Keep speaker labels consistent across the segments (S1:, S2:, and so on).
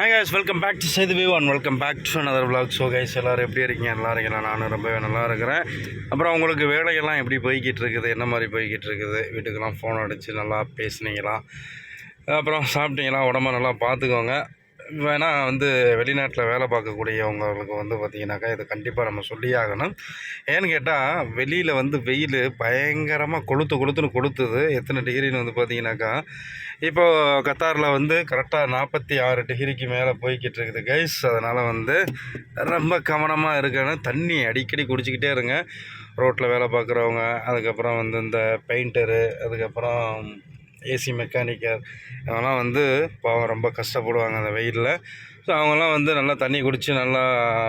S1: hey welcome back to Sethu and welcome back to another vlog so guys எல்லோரும் எப்படி இருக்கீங்க நல்லா இருக்கீங்களா நானும் ரொம்பவே நல்லா இருக்கிறேன் அப்புறம் உங்களுக்கு வேலையெல்லாம் எப்படி போய்கிட்டு இருக்குது என்ன மாதிரி போய்கிட்டு இருக்குது வீட்டுக்கெல்லாம் ஃபோன் அடித்து நல்லா பேசுனீங்களா அப்புறம் சாப்பிட்டீங்களா உடம்ப நல்லா பார்த்துக்கோங்க வேணால் வந்து வெளிநாட்டில் வேலை பார்க்கக்கூடியவங்களுக்கு வந்து பார்த்திங்கனாக்கா இது கண்டிப்பாக நம்ம சொல்லி ஆகணும் ஏன்னு கேட்டால் வெளியில் வந்து வெயில் பயங்கரமாக கொளுத்து கொளுத்துன்னு கொளுத்துது எத்தனை டிகிரின்னு வந்து பார்த்திங்கனாக்கா இப்போது கத்தாரில் வந்து கரெக்டாக நாற்பத்தி ஆறு டிகிரிக்கு மேலே போய்கிட்டு இருக்குது கைஸ் அதனால் வந்து ரொம்ப கவனமாக இருக்கணும் தண்ணி அடிக்கடி குடிச்சிக்கிட்டே இருங்க ரோட்டில் வேலை பார்க்குறவங்க அதுக்கப்புறம் வந்து இந்த பெயிண்டரு அதுக்கப்புறம் ஏசி மெக்கானிக்கர் அதெல்லாம் வந்து பாவம் ரொம்ப கஷ்டப்படுவாங்க அந்த வெயிலில் ஸோ அவங்கெல்லாம் வந்து நல்லா தண்ணி குடித்து நல்லா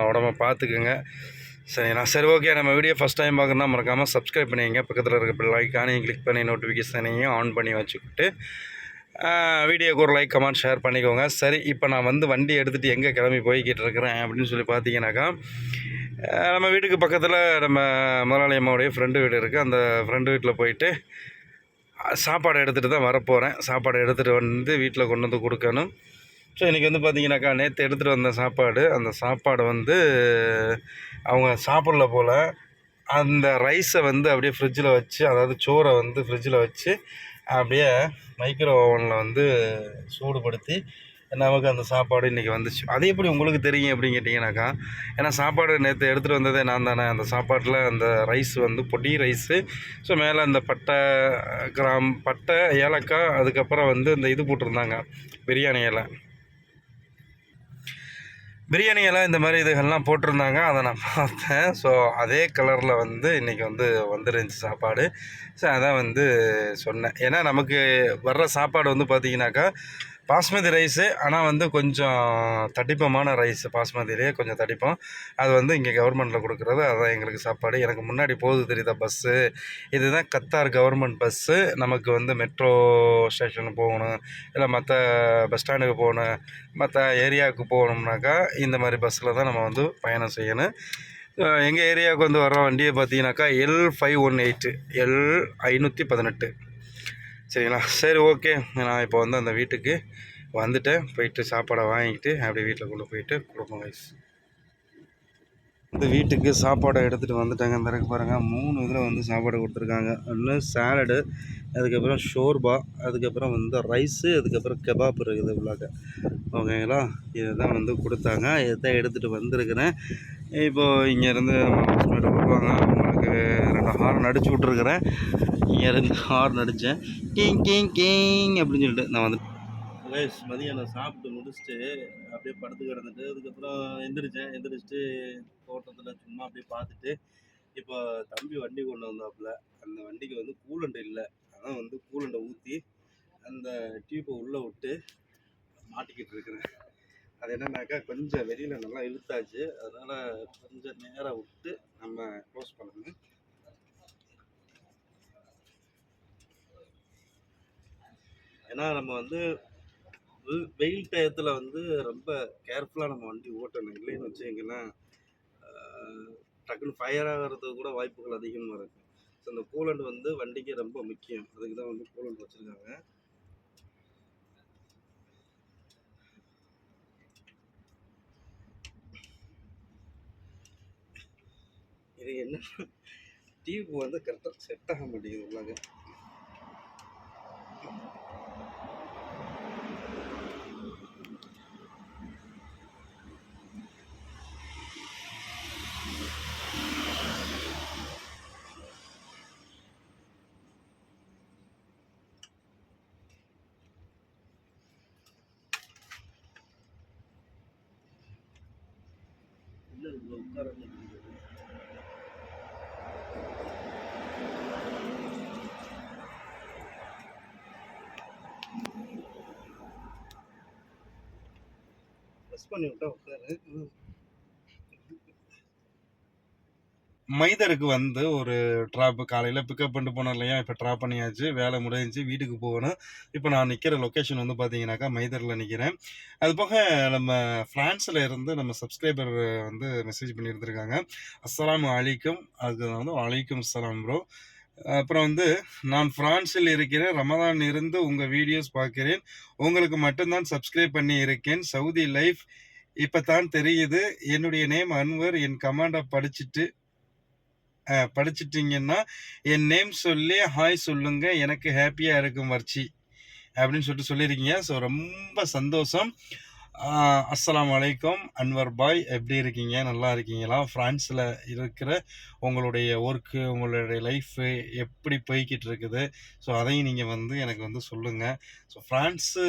S1: உடம்ப பார்த்துக்குங்க நான் சரி ஓகே நம்ம வீடியோ ஃபஸ்ட் டைம் பார்க்குறதுனா மறக்காமல் சப்ஸ்கிரைப் பண்ணிங்க பக்கத்தில் இருக்க ஆனையும் கிளிக் பண்ணி நோட்டிஃபிகேஷனையும் ஆன் பண்ணி வச்சுக்கிட்டு வீடியோக்கு ஒரு லைக் கமெண்ட் ஷேர் பண்ணிக்கோங்க சரி இப்போ நான் வந்து வண்டி எடுத்துகிட்டு எங்கே கிளம்பி போய்கிட்டு இருக்கிறேன் அப்படின்னு சொல்லி பார்த்தீங்கன்னாக்கா நம்ம வீட்டுக்கு பக்கத்தில் நம்ம முதலாளி அம்மாவுடைய ஃப்ரெண்டு வீடு இருக்குது அந்த ஃப்ரெண்டு வீட்டில் போயிட்டு சாப்பாடு எடுத்துகிட்டு தான் வரப்போகிறேன் சாப்பாடு எடுத்துகிட்டு வந்து வீட்டில் கொண்டு வந்து கொடுக்கணும் ஸோ இன்றைக்கி வந்து பார்த்தீங்கன்னாக்கா நேற்று எடுத்துகிட்டு வந்த சாப்பாடு அந்த சாப்பாடு வந்து அவங்க சாப்பிடல போல் அந்த ரைஸை வந்து அப்படியே ஃப்ரிட்ஜில் வச்சு அதாவது சோறை வந்து ஃப்ரிட்ஜில் வச்சு அப்படியே மைக்ரோ ஓவனில் வந்து சூடுபடுத்தி நமக்கு அந்த சாப்பாடு இன்றைக்கி வந்துச்சு அது எப்படி உங்களுக்கு தெரியும் அப்படின்னு கேட்டிங்கனாக்கா ஏன்னா சாப்பாடு நேற்று எடுத்துகிட்டு வந்ததே நான் தானே அந்த சாப்பாட்டில் அந்த ரைஸ் வந்து பொடி ரைஸு ஸோ மேலே அந்த பட்டை கிராம் பட்டை ஏலக்காய் அதுக்கப்புறம் வந்து இந்த இது போட்டிருந்தாங்க பிரியாணி இலை பிரியாணியெல்லாம் இந்த மாதிரி இதுகள்லாம் போட்டிருந்தாங்க அதை நான் பார்த்தேன் ஸோ அதே கலரில் வந்து இன்றைக்கி வந்து வந்துருந்துச்சு சாப்பாடு ஸோ அதான் வந்து சொன்னேன் ஏன்னா நமக்கு வர்ற சாப்பாடு வந்து பார்த்திங்கனாக்கா பாஸ்மதி ரைஸு ஆனால் வந்து கொஞ்சம் தடிப்பமான ரைஸ் பாஸ்மதியிலேயே கொஞ்சம் தடிப்போம் அது வந்து இங்கே கவர்மெண்ட்டில் கொடுக்குறது அதுதான் எங்களுக்கு சாப்பாடு எனக்கு முன்னாடி போகுது தெரியுதா பஸ்ஸு இதுதான் கத்தார் கவர்மெண்ட் பஸ்ஸு நமக்கு வந்து மெட்ரோ ஸ்டேஷனுக்கு போகணும் இல்லை மற்ற பஸ் ஸ்டாண்டுக்கு போகணும் மற்ற ஏரியாவுக்கு போகணும்னாக்கா இந்த மாதிரி பஸ்ஸில் தான் நம்ம வந்து பயணம் செய்யணும் எங்கள் ஏரியாவுக்கு வந்து வர வண்டியை பார்த்தீங்கன்னாக்கா L five one eight L ஐநூற்றி பதினெட்டு சரிங்களா சரி ஓகே நான் இப்போ வந்து அந்த வீட்டுக்கு வந்துட்டேன் போயிட்டு சாப்பாடை வாங்கிட்டு அப்படியே வீட்டில் கொண்டு போயிட்டு கொடுப்போம் கைஸ் இந்த வீட்டுக்கு சாப்பாடை எடுத்துகிட்டு வந்துட்டாங்க இந்த இருக்கு பாருங்கள் மூணு இதில் வந்து சாப்பாடு கொடுத்துருக்காங்க ஒன்று சாலடு அதுக்கப்புறம் ஷோர்பா அதுக்கப்புறம் வந்து ரைஸு அதுக்கப்புறம் கெபாப் இருக்குது உள்ளாக்க ஓகேங்களா இதை தான் வந்து கொடுத்தாங்க இதை எடுத்துகிட்டு வந்திருக்கிறேன் இப்போது இங்கேருந்து வருவாங்க அவங்களுக்கு ரெண்டு ஹார்ன் அடிச்சு விட்ருக்குறேன் இறந்து ஹார்ன் அடித்தேன் கிங் கிங் கிங் அப்படின்னு சொல்லிட்டு நான் வந்து வயஸ் மதியம் நான் சாப்பிட்டு முடிச்சுட்டு அப்படியே படுத்து கிடந்துட்டு அதுக்கப்புறம் எந்திரிச்சேன் எந்திரிச்சிட்டு தோட்டத்தில் சும்மா அப்படியே பார்த்துட்டு இப்போ தம்பி வண்டி கொண்டு வந்தாப்புல அந்த வண்டிக்கு வந்து கூலண்ட் இல்லை அதான் வந்து கூலண்டை ஊற்றி அந்த டியூப்பை உள்ளே விட்டு மாட்டிக்கிட்டு இருக்கிறேன் அது என்னன்னாக்கா கொஞ்சம் வெளியில் நல்லா இழுத்தாச்சு அதனால் கொஞ்சம் நேராக விட்டு நம்ம க்ளோஸ் பண்ணணும் ஏன்னா நம்ம வந்து வெயில் டயத்தில் வந்து ரொம்ப கேர்ஃபுல்லாக நம்ம வண்டி ஓட்டணும் இல்லைன்னு வச்சுக்கிங்கன்னா டக்குன்னு ஃபயர் ஆகிறதுக்கு கூட வாய்ப்புகள் அதிகமாக இருக்கும் ஸோ அந்த கூலண்ட் வந்து வண்டிக்கு ரொம்ப முக்கியம் அதுக்கு தான் வந்து கூலண்ட் வச்சுருக்காங்க இது என்ன டியூப் வந்து கரெக்டாக செட் ஆக மாட்டேங்குது உள்ளாங்க இங்கே உட்கார முடிகிறது பண்ணி விட்டா உட்காரு மைதருக்கு வந்து ஒரு ட்ராப் காலையில் பிக்கப் பண்ணிட்டு போனோம் இல்லையா இப்போ ட்ராப் பண்ணியாச்சு வேலை முடிஞ்சு வீட்டுக்கு போகணும் இப்போ நான் நிற்கிற லொக்கேஷன் வந்து பார்த்தீங்கன்னாக்கா மைதரில் நிற்கிறேன் அது போக நம்ம ஃப்ரான்ஸில் இருந்து நம்ம சப்ஸ்கிரைபர் வந்து மெசேஜ் பண்ணியிருந்திருக்காங்க அஸ்லாம் அலிக்கும் அது வந்து அலிக்கும் அஸ்லாம் ப்ரோ அப்புறம் வந்து நான் ஃப்ரான்ஸில் இருக்கிறேன் ரமதான் இருந்து உங்கள் வீடியோஸ் பார்க்கிறேன் உங்களுக்கு மட்டும்தான் சப்ஸ்கிரைப் பண்ணி இருக்கேன் சவுதி லைஃப் இப்போ தான் தெரியுது என்னுடைய நேம் அன்வர் என் கமாண்டை படிச்சுட்டு படிச்சிட்டிங்கன்னா என் நேம் சொல்லி ஹாய் சொல்லுங்கள் எனக்கு ஹாப்பியாக இருக்கும் வர்ச்சி அப்படின்னு சொல்லிட்டு சொல்லியிருக்கீங்க ஸோ ரொம்ப சந்தோஷம் அஸ்லாம் வலைக்கம் அன்வர் பாய் எப்படி இருக்கீங்க நல்லா இருக்கீங்களா ஃப்ரான்ஸில் இருக்கிற உங்களுடைய ஒர்க்கு உங்களுடைய லைஃபு எப்படி போய்கிட்டு இருக்குது ஸோ அதையும் நீங்கள் வந்து எனக்கு வந்து சொல்லுங்கள் ஸோ ஃப்ரான்ஸு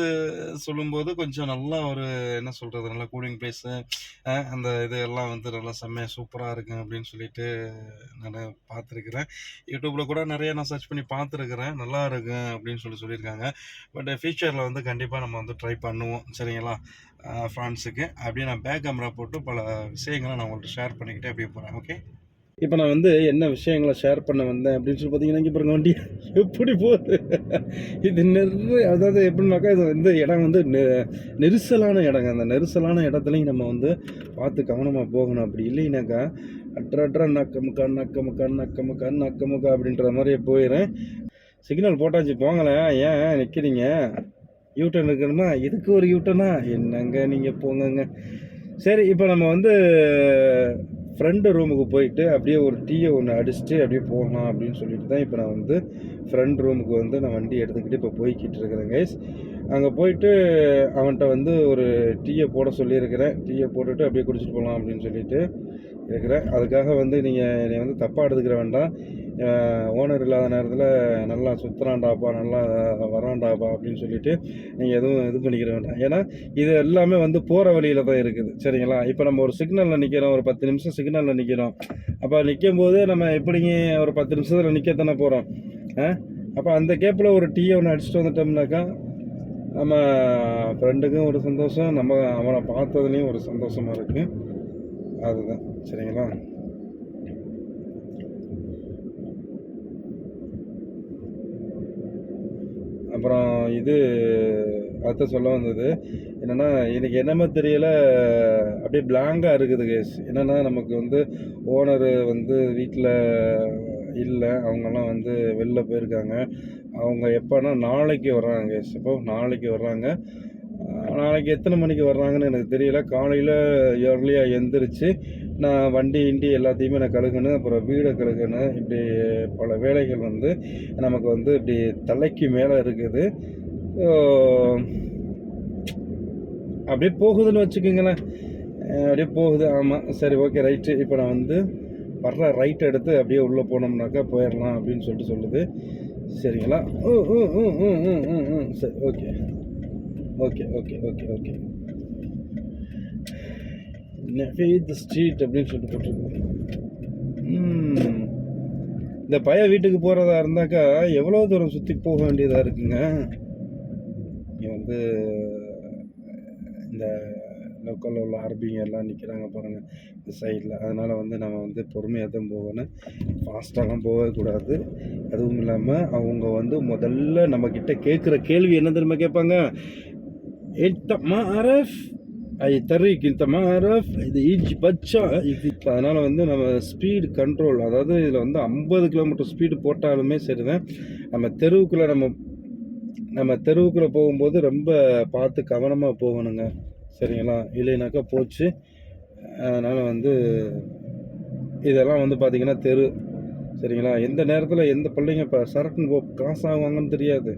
S1: சொல்லும்போது கொஞ்சம் நல்லா ஒரு என்ன சொல்கிறது நல்லா கூலிங் பிளேஸு அந்த இது எல்லாம் வந்து நல்லா செம்மையாக சூப்பராக இருக்கும் அப்படின்னு சொல்லிட்டு நான் பார்த்துருக்குறேன் யூடியூப்பில் கூட நிறையா நான் சர்ச் பண்ணி பார்த்துருக்குறேன் நல்லா இருக்கும் அப்படின்னு சொல்லி சொல்லியிருக்காங்க பட் ஃபியூச்சரில் வந்து கண்டிப்பாக நம்ம வந்து ட்ரை பண்ணுவோம் சரிங்களா ஃப்ரான்ஸுக்கு அப்படியே நான் பேக் கேமரா போட்டு பல விஷயங்களை நான் உங்கள்கிட்ட ஷேர் பண்ணிக்கிட்டே அப்படியே போகிறேன் ஓகே இப்போ நான் வந்து என்ன விஷயங்களை ஷேர் பண்ண வந்தேன் அப்படின்னு சொல்லி பார்த்தீங்கன்னா இங்கே பாருங்க வண்டி எப்படி போகுது இது நிறைய அதாவது எப்படின்னாக்கா இது வந்து இடம் வந்து நெரிசலான இடங்க அந்த நெரிசலான இடத்துலையும் நம்ம வந்து பார்த்து கவனமாக போகணும் அப்படி இல்லைனாக்கா அட்ர அட்ரா நக்க முக்கா நக்க முக்கா நக்க முக்கா நக்க முக்கா அப்படின்ற மாதிரியே போயிடுறேன் சிக்னல் போட்டாச்சு போங்களேன் ஏன் நிற்கிறீங்க யூட்டன் இருக்கணுமா இதுக்கு ஒரு யூட்டனா என்னங்க நீங்கள் போங்கங்க சரி இப்போ நம்ம வந்து ஃப்ரெண்டு ரூமுக்கு போயிட்டு அப்படியே ஒரு டீயை ஒன்று அடிச்சுட்டு அப்படியே போகலாம் அப்படின்னு சொல்லிட்டு தான் இப்போ நான் வந்து ஃப்ரெண்ட் ரூமுக்கு வந்து நான் வண்டி எடுத்துக்கிட்டு இப்போ போய்கிட்டு இருக்கிறேன் கைஸ் அங்கே போயிட்டு அவன்கிட்ட வந்து ஒரு டீயை போட சொல்லியிருக்கிறேன் டீயை போட்டுட்டு அப்படியே குடிச்சிட்டு போகலாம் அப்படின்னு சொல்லிட்டு இருக்கிறேன் அதுக்காக வந்து நீங்கள் என்னை வந்து தப்பாக எடுத்துக்கிற வேண்டாம் ஓனர் இல்லாத நேரத்தில் நல்லா சுற்றுறான்டாப்பா நல்லா வரான்டாப்பா அப்படின்னு சொல்லிட்டு நீங்கள் எதுவும் இது பண்ணிக்கிற வேண்டாம் ஏன்னா இது எல்லாமே வந்து போகிற வழியில் தான் இருக்குது சரிங்களா இப்போ நம்ம ஒரு சிக்னலில் நிற்கிறோம் ஒரு பத்து நிமிஷம் சிக்னலில் நிற்கிறோம் அப்போ நிற்கும் போது நம்ம எப்படிங்க ஒரு பத்து நிமிஷத்தில் நிற்கத்தானே போகிறோம் அப்போ அந்த கேப்பில் ஒரு டீயை ஒன்று அடிச்சுட்டு வந்துட்டோம்னாக்கா நம்ம ஃப்ரெண்டுக்கும் ஒரு சந்தோஷம் நம்ம அவனை பார்த்ததுலேயும் ஒரு சந்தோஷமாக இருக்குது அதுதான் சரிங்களா அப்புறம் இது அதுதான் சொல்ல வந்தது என்னென்னா எனக்கு என்னமோ தெரியல அப்படியே பிளாங்காக இருக்குது கேஸ் என்னென்னா நமக்கு வந்து ஓனர் வந்து வீட்டில் இல்லை அவங்கெல்லாம் வந்து வெளில போயிருக்காங்க அவங்க எப்போனா நாளைக்கு வர்றாங்க கேஸ் இப்போ நாளைக்கு வர்றாங்க நாளைக்கு எத்தனை மணிக்கு வர்றாங்கன்னு எனக்கு தெரியல காலையில் ஏர்லியாக எந்திரிச்சு நான் வண்டி இண்டி எல்லாத்தையுமே நான் கழுகணும் அப்புறம் வீடை கழுகணும் இப்படி பல வேலைகள் வந்து நமக்கு வந்து இப்படி தலைக்கு மேலே இருக்குது அப்படியே போகுதுன்னு வச்சுக்கோங்களேன் அப்படியே போகுது ஆமாம் சரி ஓகே ரைட்டு இப்போ நான் வந்து வர்ற ரைட் எடுத்து அப்படியே உள்ளே போனோம்னாக்கா போயிடலாம் அப்படின்னு சொல்லிட்டு சொல்லுது சரிங்களா ஓ ஓ சரி okay okay okay okay okay நெஃபே த ஸ்ட்ரீட் அப்படின்னு சொல்லிட்டு இந்த பையன் வீட்டுக்கு போகிறதா இருந்தாக்கா எவ்வளோ தூரம் சுற்றி போக வேண்டியதாக இருக்குங்க இங்கே வந்து இந்த லோக்கலில் உள்ள அரபிங்க எல்லாம் நிற்கிறாங்க பாருங்கள் இந்த சைடில் அதனால் வந்து நம்ம வந்து பொறுமையாக தான் போகணும் ஃபாஸ்ட்டாலாம் போகக்கூடாது அதுவும் இல்லாமல் அவங்க வந்து முதல்ல நம்மக்கிட்ட கேட்குற கேள்வி என்ன தெரியுமா கேட்பாங்க ஏட்டம்மா அரஃப் தர்ரீக் இந்த மாரஃப் இது ஈஜ் பச்சா அதனால் வந்து நம்ம ஸ்பீடு கண்ட்ரோல் அதாவது இதில் வந்து ஐம்பது கிலோமீட்டர் ஸ்பீடு போட்டாலுமே தான் நம்ம தெருவுக்குள்ளே நம்ம நம்ம தெருவுக்குள்ளே போகும்போது ரொம்ப பார்த்து கவனமாக போகணுங்க சரிங்களா இல்லைனாக்கா போச்சு அதனால் வந்து இதெல்லாம் வந்து பார்த்திங்கன்னா தெரு சரிங்களா எந்த நேரத்தில் எந்த பிள்ளைங்க இப்போ சரக்குன்னு போ காசாகுவாங்கன்னு ஆகுவாங்கன்னு தெரியாது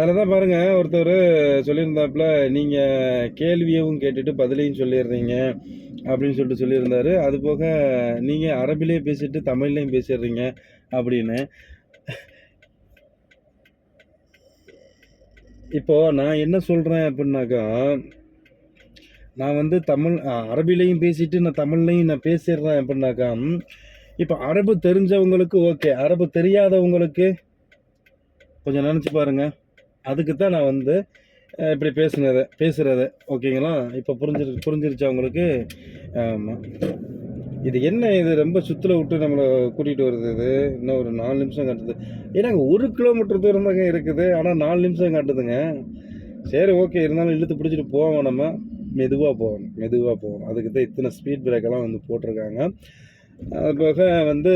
S1: அதில் தான் பாருங்கள் ஒருத்தர் சொல்லியிருந்தாப்புல நீங்கள் கேள்வியவும் கேட்டுட்டு பதிலையும் சொல்லிடுறீங்க அப்படின்னு சொல்லிட்டு சொல்லியிருந்தாரு அது போக நீங்கள் அரபிலையும் பேசிட்டு தமிழ்லேயும் பேசிடுறீங்க அப்படின்னு இப்போது நான் என்ன சொல்கிறேன் அப்படின்னாக்கா நான் வந்து தமிழ் அரபிலையும் பேசிட்டு நான் தமிழ்லையும் நான் பேசிடுறேன் அப்படின்னாக்கா இப்போ அரபு தெரிஞ்சவங்களுக்கு ஓகே அரபு தெரியாதவங்களுக்கு கொஞ்சம் நினச்சி பாருங்கள் அதுக்கு தான் நான் வந்து இப்படி பேசுனது பேசுகிறத ஓகேங்களா இப்போ புரிஞ்சிரு புரிஞ்சிருச்சு அவங்களுக்கு ஆமாம் இது என்ன இது ரொம்ப சுற்றுல விட்டு நம்மளை கூட்டிகிட்டு வருது இது இன்னும் ஒரு நாலு நிமிஷம் காட்டுது ஏன்னா ஒரு கிலோமீட்டர் தூரம் தாங்க இருக்குது ஆனால் நாலு நிமிஷம் காட்டுதுங்க சரி ஓகே இருந்தாலும் இழுத்து பிடிச்சிட்டு போவோம் நம்ம மெதுவாக போகணும் மெதுவாக போகணும் அதுக்கு தான் இத்தனை ஸ்பீட் பிரேக்கெல்லாம் வந்து போட்டிருக்காங்க அது போக வந்து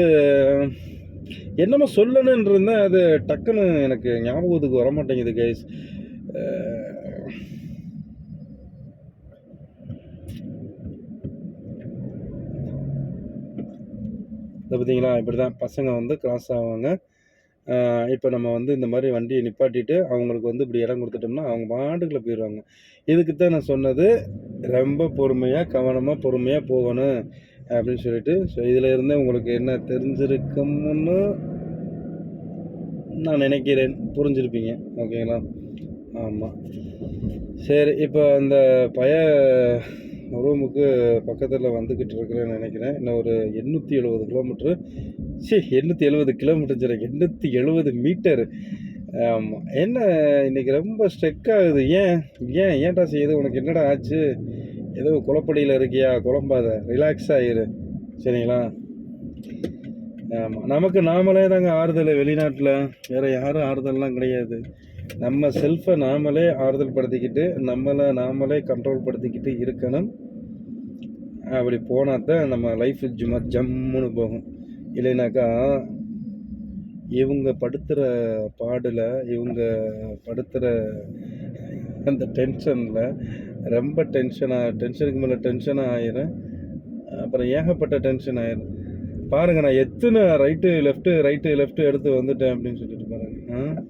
S1: என்னமோ சொல்லணுன்னு இருந்தேன் அது டக்குன்னு எனக்கு ஞாபகத்துக்கு மாட்டேங்குது கைஸ் இதை பார்த்தீங்களா இப்படி தான் பசங்க வந்து கிராஸ் ஆவாங்க இப்போ நம்ம வந்து இந்த மாதிரி வண்டியை நிப்பாட்டிட்டு அவங்களுக்கு வந்து இப்படி இடம் கொடுத்துட்டோம்னா அவங்க மாட்டுக்குள்ளே போயிடுவாங்க இதுக்கு தான் நான் சொன்னது ரொம்ப பொறுமையாக கவனமாக பொறுமையாக போகணும் அப்படின்னு சொல்லிட்டு ஸோ இதில் இருந்து உங்களுக்கு என்ன தெரிஞ்சிருக்கும்னு நான் நினைக்கிறேன் புரிஞ்சிருப்பீங்க ஓகேங்களா ஆமாம் சரி இப்போ அந்த பய ரூமுக்கு பக்கத்தில் வந்துக்கிட்டு இருக்கிறேன்னு நினைக்கிறேன் இன்னும் ஒரு எண்ணூற்றி எழுபது கிலோமீட்ரு சி எண்ணூற்றி எழுபது கிலோமீட்டர் சொல்ல எண்ணூற்றி எழுபது மீட்டர் ஆமாம் என்ன இன்றைக்கி ரொம்ப ஸ்ட்ரெக் ஆகுது ஏன் ஏன் ஏன்டா செய்யுது உனக்கு என்னடா ஆச்சு ஏதோ குழப்படியில் இருக்கியா குழம்பாத ரிலாக்ஸ் ஆகிரு சரிங்களா நமக்கு நாமளே தாங்க ஆறுதல் வெளிநாட்டில் வேறு யாரும் ஆறுதல்லாம் கிடையாது நம்ம செல்ஃபை நாமளே ஆறுதல் படுத்திக்கிட்டு நம்மளை நாமளே கண்ட்ரோல் படுத்திக்கிட்டு இருக்கணும் அப்படி போனால் தான் நம்ம லைஃப் ஜும்மா ஜம்முன்னு போகும் இல்லைனாக்கா இவங்க படுத்துகிற பாடில் இவங்க படுத்துகிற அந்த டென்ஷனில் ரொம்ப டென்ஷனாக டென்ஷனுக்கு மேலே டென்ஷனாக ஆயிரும் அப்புறம் ஏகப்பட்ட டென்ஷன் ஆயிரும் பாருங்கள் நான் எத்தனை ரைட்டு லெஃப்ட்டு ரைட்டு லெஃப்ட்டு எடுத்து வந்துட்டேன் அப்படின்னு சொல்லிட்டு பாருங்க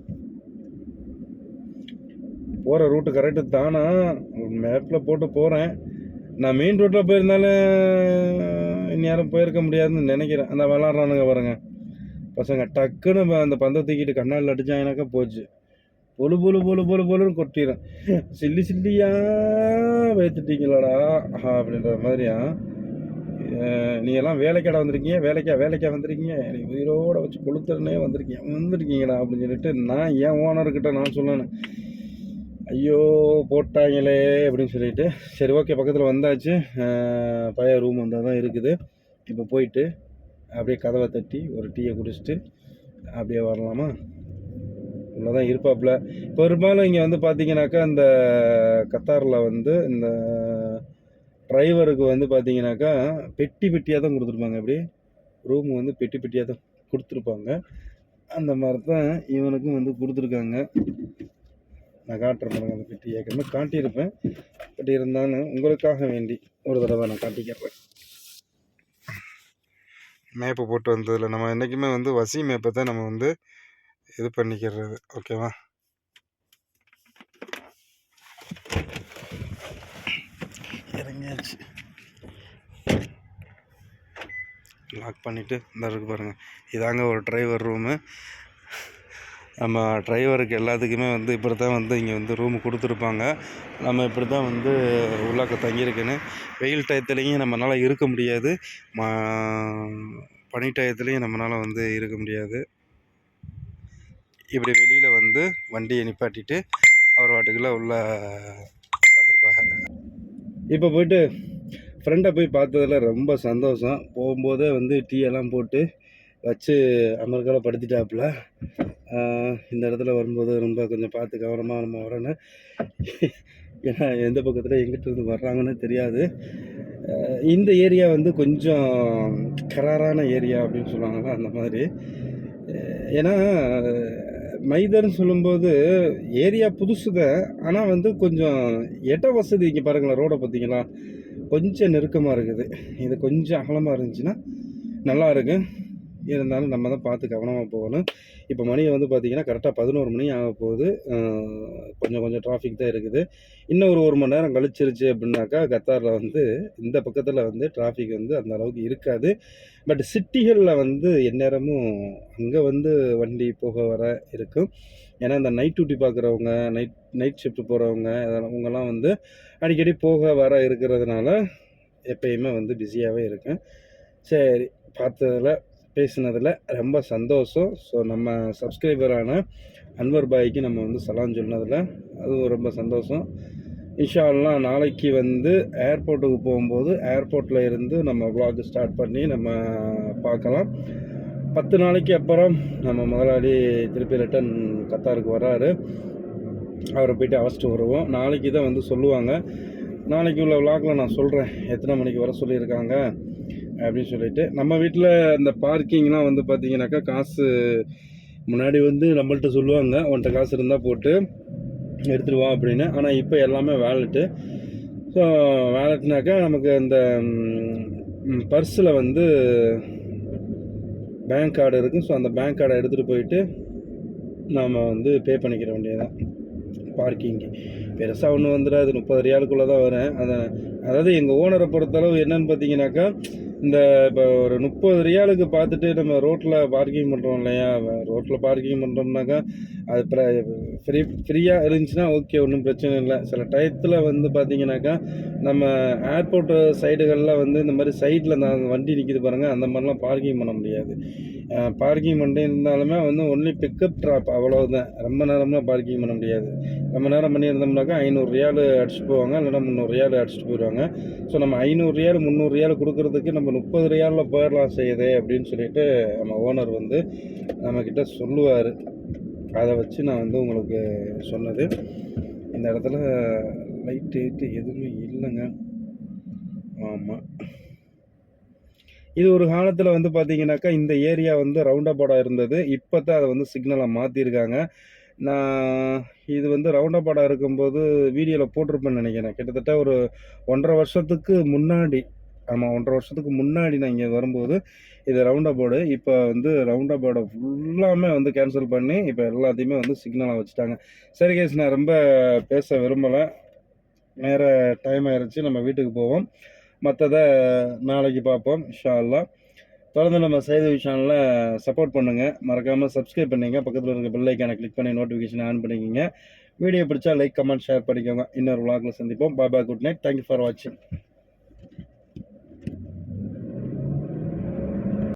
S1: போகிற ரூட்டு கரெக்டு தானா மேப்பில் போட்டு போகிறேன் நான் மெயின் ரோட்டில் போயிருந்தாலும் இந்நேரம் போயிருக்க முடியாதுன்னு நினைக்கிறேன் அந்த விளாட்றானுங்க பாருங்க பசங்க டக்குன்னு அந்த பந்தை தூக்கிட்டு கண்ணாடியில் அடித்தாங்கனாக்கா போச்சு பொழு பொழு பொழு பொழு பொழுன்னு கொட்டிடும் சில்லி சில்லியா வைத்துட்டீங்களாடா அப்படின்ற மாதிரியா நீங்கள்லாம் வேலைக்காட வந்திருக்கீங்க வேலைக்கா வேலைக்கா வந்திருக்கீங்க நீ உயிரோட வச்சு கொளுத்தனே வந்திருக்கீங்க வந்திருக்கீங்களா அப்படின்னு சொல்லிட்டு நான் என் ஓனர்கிட்ட நான் சொல்லணும் ஐயோ போட்டாங்களே அப்படின்னு சொல்லிட்டு சரி ஓகே பக்கத்தில் வந்தாச்சு பழைய ரூம் வந்தால் தான் இருக்குது இப்போ போயிட்டு அப்படியே கதவை தட்டி ஒரு டீயை குடிச்சிட்டு அப்படியே வரலாமா இன்னும் தான் இருப்பாப்புல பெரும்பாலும் இங்கே வந்து பார்த்தீங்கன்னாக்கா இந்த கத்தாரில் வந்து இந்த டிரைவருக்கு வந்து பார்த்தீங்கன்னாக்கா பெட்டி பெட்டியாக தான் கொடுத்துருப்பாங்க அப்படி ரூம் வந்து பெட்டி பெட்டியாக தான் கொடுத்துருப்பாங்க அந்த மாதிரி தான் இவனுக்கும் வந்து கொடுத்துருக்காங்க நான் காட்டுறேன் அந்த பெட்டி ஏற்கனவே காட்டியிருப்பேன் பட் இருந்தாலும் உங்களுக்காக வேண்டி ஒரு தடவை நான் காட்டிக்கிறேன் மேப்பு போட்டு வந்ததில் நம்ம என்றைக்குமே வந்து வசி மேப்பை தான் நம்ம வந்து இது பண்ணிக்கிறது ஓகேவா இறங்கியாச்சு லாக் பண்ணிவிட்டு இந்த இருக்கு பாருங்கள் இதாங்க ஒரு டிரைவர் ரூமு நம்ம டிரைவருக்கு எல்லாத்துக்குமே வந்து இப்படி தான் வந்து இங்கே வந்து ரூம் கொடுத்துருப்பாங்க நம்ம இப்படி தான் வந்து உள்ளாக்க தங்கியிருக்குன்னு வெயில் டயத்துலேயும் நம்மளால் இருக்க முடியாது ம பனி டயத்துலேயும் நம்மளால் வந்து இருக்க முடியாது இப்படி வெளியில் வந்து வண்டியை நிப்பாட்டிட்டு அவர் வாட்டுக்குள்ளே உள்ளே உட்காந்துருப்பாங்க இப்போ போயிட்டு ஃப்ரெண்டை போய் பார்த்ததில் ரொம்ப சந்தோஷம் போகும்போதே வந்து டீ எல்லாம் போட்டு வச்சு அமெரிக்காவில் படுத்திட்டாப்புல இந்த இடத்துல வரும்போது ரொம்ப கொஞ்சம் பார்த்து கவனமாக நம்ம வரணும் ஏன்னா எந்த பக்கத்தில் இருந்து வர்றாங்கன்னு தெரியாது இந்த ஏரியா வந்து கொஞ்சம் கராரான ஏரியா அப்படின்னு சொல்லுவாங்கன்னா அந்த மாதிரி ஏன்னா மைதர்னு சொல்லும்போது ஏரியா புதுசு தான் ஆனால் வந்து கொஞ்சம் எட்ட வசதி இங்கே பாருங்களேன் ரோடை பார்த்தீங்களா கொஞ்சம் நெருக்கமாக இருக்குது இது கொஞ்சம் அகலமாக இருந்துச்சுன்னா நல்லா இருக்குது இருந்தாலும் நம்ம தான் பார்த்து கவனமாக போகணும் இப்போ மணி வந்து பார்த்திங்கன்னா கரெக்டாக பதினோரு மணி ஆக போகுது கொஞ்சம் கொஞ்சம் டிராஃபிக் தான் இருக்குது இன்னும் ஒரு ஒரு மணி நேரம் கழிச்சிருச்சு அப்படின்னாக்கா கத்தாரில் வந்து இந்த பக்கத்தில் வந்து டிராஃபிக் வந்து அந்த அளவுக்கு இருக்காது பட் சிட்டிகளில் வந்து எந்நேரமும் அங்கே வந்து வண்டி போக வர இருக்கும் ஏன்னா இந்த நைட் டியூட்டி பார்க்குறவங்க நைட் நைட் ஷிஃப்ட் போகிறவங்க அவங்கெல்லாம் வந்து அடிக்கடி போக வர இருக்கிறதுனால எப்பயுமே வந்து பிஸியாகவே இருக்கும் சரி பார்த்ததில் பேசினதில் ரொம்ப சந்தோஷம் ஸோ நம்ம சப்ஸ்கிரைபரான அன்வர் பாய்க்கு நம்ம வந்து சலான் சொன்னதில் அதுவும் ரொம்ப சந்தோஷம் இன்ஷால்லாம் நாளைக்கு வந்து ஏர்போர்ட்டுக்கு போகும்போது ஏர்போர்ட்டில் இருந்து நம்ம விளாக் ஸ்டார்ட் பண்ணி நம்ம பார்க்கலாம் பத்து நாளைக்கு அப்புறம் நம்ம முதலாளி திருப்பி ரிட்டன் கத்தாருக்கு வராரு அவரை போய்ட்டு அழைச்சிட்டு வருவோம் நாளைக்கு தான் வந்து சொல்லுவாங்க நாளைக்கு உள்ள விளாகில் நான் சொல்கிறேன் எத்தனை மணிக்கு வர சொல்லியிருக்காங்க அப்படின்னு சொல்லிட்டு நம்ம வீட்டில் இந்த பார்க்கிங்லாம் வந்து பார்த்தீங்கன்னாக்கா காசு முன்னாடி வந்து நம்மள்ட்ட சொல்லுவாங்க ஒன்றை காசு இருந்தால் போட்டு எடுத்துகிட்டு வா அப்படின்னு ஆனால் இப்போ எல்லாமே வேலெட்டு ஸோ வேலெட்னாக்கா நமக்கு அந்த பர்ஸில் வந்து பேங்க் கார்டு இருக்குது ஸோ அந்த பேங்க் கார்டை எடுத்துகிட்டு போயிட்டு நாம் வந்து பே பண்ணிக்கிற வேண்டியதுதான் பார்க்கிங்க்கு பெருசாக ஒன்று வந்துடாது முப்பது ரியாலுக்குள்ளே தான் வரேன் அதை அதாவது எங்கள் ஓனரை பொறுத்தளவு என்னன்னு பார்த்தீங்கன்னாக்கா இந்த இப்போ ஒரு முப்பது ரியாலுக்கு பார்த்துட்டு நம்ம ரோட்டில் பார்க்கிங் பண்ணுறோம் இல்லையா ரோட்டில் பார்க்கிங் பண்ணுறோம்னாக்கா அது ப்ர ஃப்ரீ ஃப்ரீயாக இருந்துச்சுன்னா ஓகே ஒன்றும் பிரச்சனை இல்லை சில டயத்தில் வந்து பார்த்தீங்கன்னாக்கா நம்ம ஏர்போர்ட் சைடுகளில் வந்து இந்த மாதிரி சைடில் அந்த வண்டி நிற்கிது பாருங்கள் அந்த மாதிரிலாம் பார்க்கிங் பண்ண முடியாது பார்க்கிங் பண்ணிட்டு இருந்தாலுமே வந்து ஒன்லி பிக்கப் ட்ராப் அவ்வளோதான் ரொம்ப நேரம்லாம் பார்க்கிங் பண்ண முடியாது ரொம்ப நேரம் பண்ணியிருந்தோம்னாக்கா ஐநூறு ரியாலு அடிச்சுட்டு போவாங்க இல்லைன்னா முந்நூறு ரியாலு அடிச்சுட்டு போயிடுவாங்க ஸோ நம்ம ஐநூறு ரியால் முந்நூறு ரியாலு கொடுக்குறதுக்கு நம்ம இப்போ முப்பது ரியாலில் போயிடலாம் செய்யுது அப்படின்னு சொல்லிட்டு நம்ம ஓனர் வந்து நம்மக்கிட்ட சொல்லுவார் அதை வச்சு நான் வந்து உங்களுக்கு சொன்னது இந்த இடத்துல லைட் எயிட்டு எதுவுமே இல்லைங்க ஆமாம் இது ஒரு காலத்தில் வந்து பார்த்தீங்கன்னாக்கா இந்த ஏரியா வந்து ரவுண்ட் அப்பாடாக இருந்தது இப்போ தான் அதை வந்து சிக்னலாக மாற்றிருக்காங்க நான் இது வந்து ரவுண்ட் அப்பாடாக இருக்கும்போது வீடியோவில் போட்டிருப்பேன்னு நினைக்கிறேன் கிட்டத்தட்ட ஒரு ஒன்றரை வருஷத்துக்கு முன்னாடி ஆமாம் ஒன்றரை வருஷத்துக்கு முன்னாடி நான் இங்கே வரும்போது இது ரவுண்ட் அபோர்டு இப்போ வந்து ரவுண்ட் அபோர்டை ஃபுல்லாமே வந்து கேன்சல் பண்ணி இப்போ எல்லாத்தையுமே வந்து சிக்னலாக வச்சுட்டாங்க சரி கேஸ் நான் ரொம்ப பேச விரும்பலை நேர டைம் ஆயிடுச்சு நம்ம வீட்டுக்கு போவோம் மற்றதை நாளைக்கு பார்ப்போம் ஷாலாம் தொடர்ந்து நம்ம செய்தி சேனலில் சப்போர்ட் பண்ணுங்கள் மறக்காமல் சப்ஸ்கிரைப் பண்ணிங்க பக்கத்தில் இருக்க பெல்லைக்கான கிளிக் பண்ணி நோட்டிஃபிகேஷன் ஆன் பண்ணிக்கிங்க வீடியோ பிடிச்சா லைக் கமெண்ட் ஷேர் பண்ணிக்கோங்க இன்னொரு விளாகில் சந்திப்போம் bye bye good night thank you for வாட்சிங்